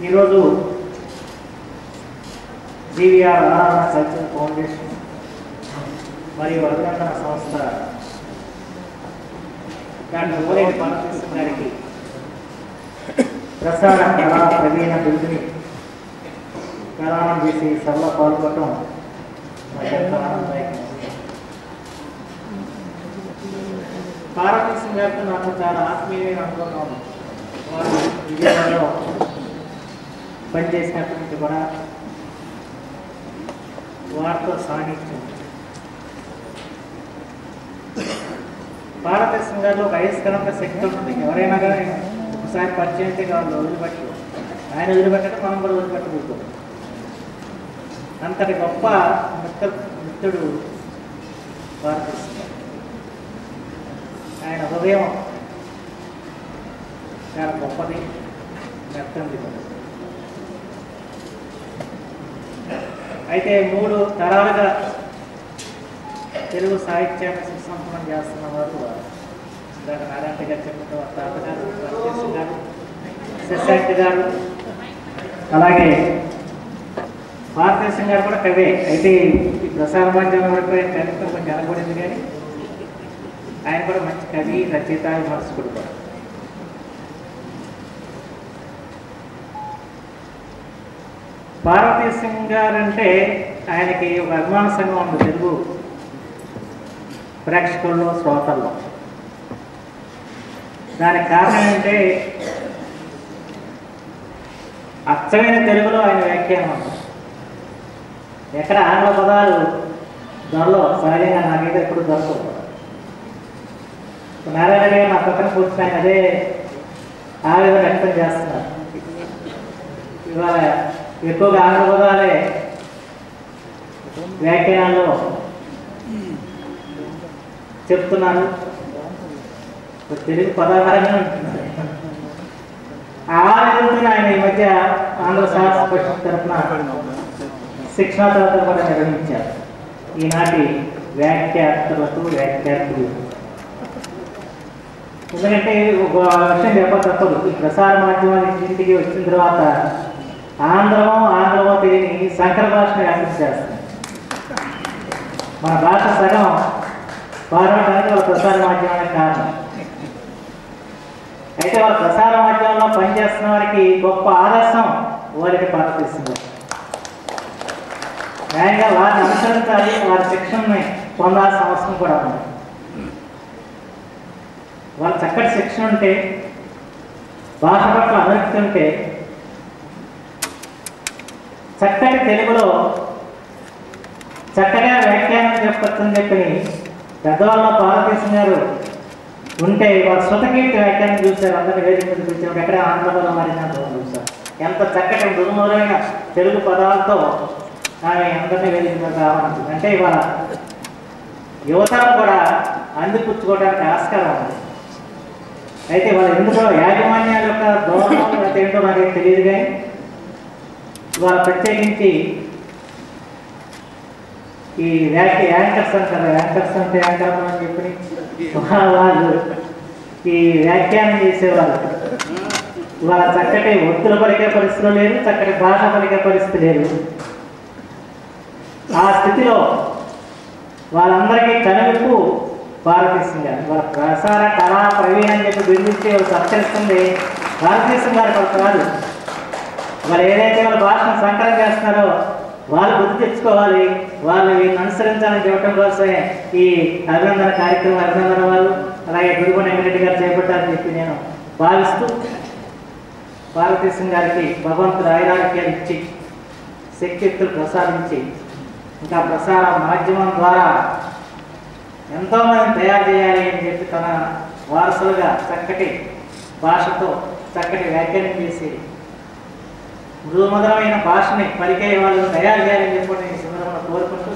ఈరోజు GVR అనారాయణ culture foundation మరియు అభినందన సంస్థ డాక్టర్ ఓరేటి పాలకృష్ణ గారికి ప్రసార కళా ప్రవీణ బిరుదుని ప్రదానం చేసి సభలో పాల్గొనడం నాకు ఎంతో ఆనందదాయకం. పార్వతీశ్వరం గారితో నాకు చాలా ఆత్మీయమైన అనుభవం వారు విజయవాడలో పనిచేసినప్పటి నుంచి కూడా వారితో సాగించింది భారతదేశం గారిలో ఒక అయస్కరంత శక్తి ఉంటుంది. ఎవరైనా కానీ ఒకసారి పరిచయం అయితే వాళ్ళు వదిలిపెట్టరు. ఆయన వదిలిపెట్టడం మనం కూడా వదిలిపెట్టకూడదు. అంతటి గొప్ప మిత్ర మిత్రుడు భారతదేశం ఆయన హృదయం చాలా గొప్పది మెత్తంది కూడా. అయితే మూడు తరాలుగా తెలుగు సాహిత్యాన్ని సుసంపన్నం చేస్తున్న వారు ఇందాక నారాయణ గారు చెప్పిన తాతగారు గారు శశాంక్ గారు అలాగే భారతదేశం గారు కూడా కవే. అయితే ఈ ప్రసార మాధ్యమం వరకు ఆయన కవిత్వం కొంచెం అనకూడదు కానీ ఆయన కూడా మంచి కవి రచయిత విమర్శకుడు కూడా పార్వతీ సింగ్ గారు అంటే ఆయనకి ఒక అభిమాన సంఘం ఉంది తెలుగు ప్రేక్షకుల్లో శ్రోతల్లో. దానికి కారణం ఏంటంటే అచ్చమైన తెలుగులో ఆయన వ్యాఖ్యానం ఉంది. ఎక్కడ ఆంగ్ల పదాలు దొరలో సహజంగా నాకైతే ఎప్పుడు దొరకవు. నారాయణ గారు నా పక్కన కూర్చున్నాయి అదే ఆవేదన వ్యక్తం చేస్తున్నారు. ఇవాళ ఎక్కువగా ఆంధ్రపదాలే వ్యాఖ్యానాల్లో చెప్తున్నారు తెలుగు పదాపరంగా ఉంటున్నారు ఆ విధంగా ఆయన ఈ మధ్య ఆంధ్ర సాహస పరిషత్ తరఫున శిక్షణ తరగతులు కూడా నిర్వహించారు. ఈనాటి వ్యాఖ్యాతలకు వ్యాఖ్యాతులు ఎందుకంటే ఒక విషయం చెప్ప తప్పదు. ఈ ప్రసార మాధ్యమానికి ఇంటికి వచ్చిన తర్వాత ఆంధ్రమో ఆంధ్రమో తెలియని సంకర భాషని అభివృద్ధి చేస్తుంది మన భాష సగం పాల్గొనడానికి వాళ్ళ ప్రసార మాధ్యమానికి కారణం. అయితే వాళ్ళ ప్రసార మాధ్యమంలో పనిచేస్తున్న వారికి గొప్ప ఆదర్శం వారికి పాటిస్తుంది న్యాయంగా వారిని అనుసరించాలి వారి శిక్షణని పొందాల్సిన అవసరం కూడా ఉంది. వాళ్ళ చక్కటి శిక్షణ ఉంటే భాష పట్ల అభివృద్ధి ఉంటే చక్కటి తెలుగులో చక్కగా వ్యాఖ్యానం చెప్పొచ్చని చెప్పి పెద్దవాళ్ళ భారతదేశం గారు ఉంటే వారు శృతకీర్తి వ్యాఖ్యానం చూశారు. అందరినీ వేదిక మీద ఎక్కడ ఆంధ్రపదం మారిన చూశారు. ఎంత చక్కటి మృదుమధురమైన తెలుగు పదాలతో ఆమె అందరినీ వేదిక మీద రావాలంటుంది అంటే ఇవాళ యువత కూడా అందిపుచ్చుకోవడానికి ఆస్కారం ఉంది. అయితే వాళ్ళు ఎందుకో యాజమాన్యాల యొక్క దోహం ఏంటో నాకు తెలియదు కానీ ఇవాళ ప్రత్యేకించి ఈ వ్యాఖ్య యాంకర్స్ అంటారు యాంకర్స్ అంటే యాంకర్ అని చెప్పి వాళ్ళు ఈ వ్యాఖ్యానం చేసేవారు ఇవాళ చక్కటి ఒత్తులు పలికే పరిస్థితులు లేదు చక్కటి భాష పలికే పరిస్థితి లేదు. ఆ స్థితిలో వాళ్ళందరికీ కనువిప్పు భారతదేశం గారు. వాళ్ళ ప్రసార కళా ప్రవీణ అని చెప్పి బిందించి వాళ్ళు సత్కరిస్తుంది భారతదేశం గారు వాళ్ళ మరి ఏదైతే వాళ్ళ భాషను సంకలనం చేస్తున్నారో వాళ్ళు గుర్తు తెచ్చుకోవాలి. వాళ్ళు వీళ్ళని అనుసరించాలని చెప్పడం కోసమే ఈ అభినందన కార్యక్రమం అభినందన వాళ్ళు అలాగే గురుగొండ వెంకటరెడ్డి గారు చేపట్టారని చెప్పి నేను భావిస్తూ భారతదేశం గారికి భగవంతుడు ఆయురారోగ్యాలు ఇచ్చి శక్తియుక్తులు ప్రసాదించి ఇంకా ప్రసార మాధ్యమం ద్వారా ఎంతోమంది తయారు చేయాలి అని చెప్పి తన వారసులుగా చక్కటి భాషతో చక్కటి వ్యాఖ్యానం చేసి మృదుమధురమైన భాషని పలికే వాళ్ళని తయారు చేయాలని చెప్పి నేను ఈ సందర్భంలో కోరుకుంటూ